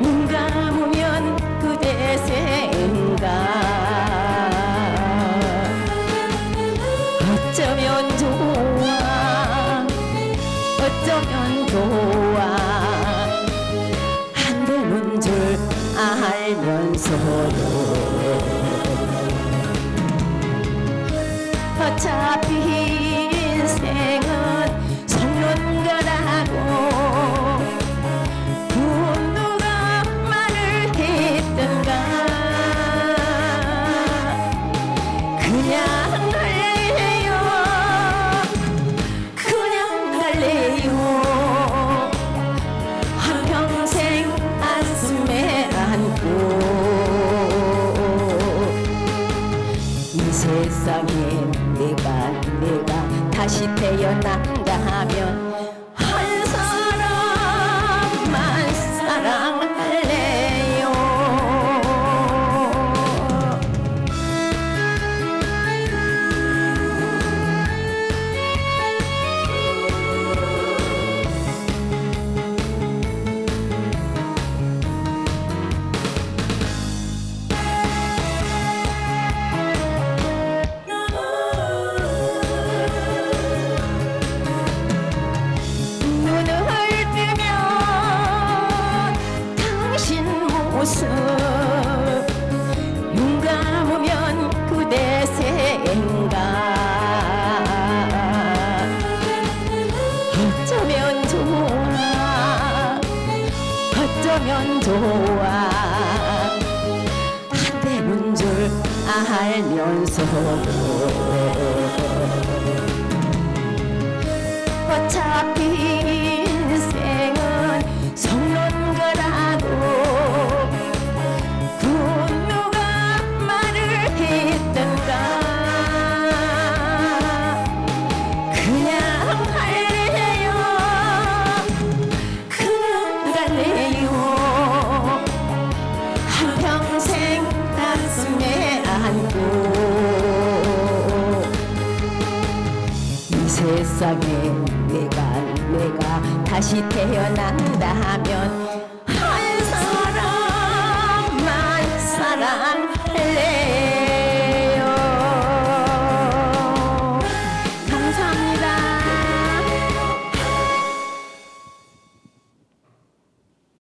눈 감으면 그대 생각. 어쩌면 좋아? 어쩌면 좋아? 안 되는 줄 알면서도 어차피 인생은 거라고 그냥 갈래요. 그냥 갈래요. 한평생 가슴에 안고. 이 세상에 내가 내가 다시 태어난다 하면 눈 감으면 그대 생각. 어쩌면 좋아? 어쩌면 좋아? 안 되는 줄 알면서도 어차피 세상에 내가 내가 다시 태어난다 하면 한 사람만 사랑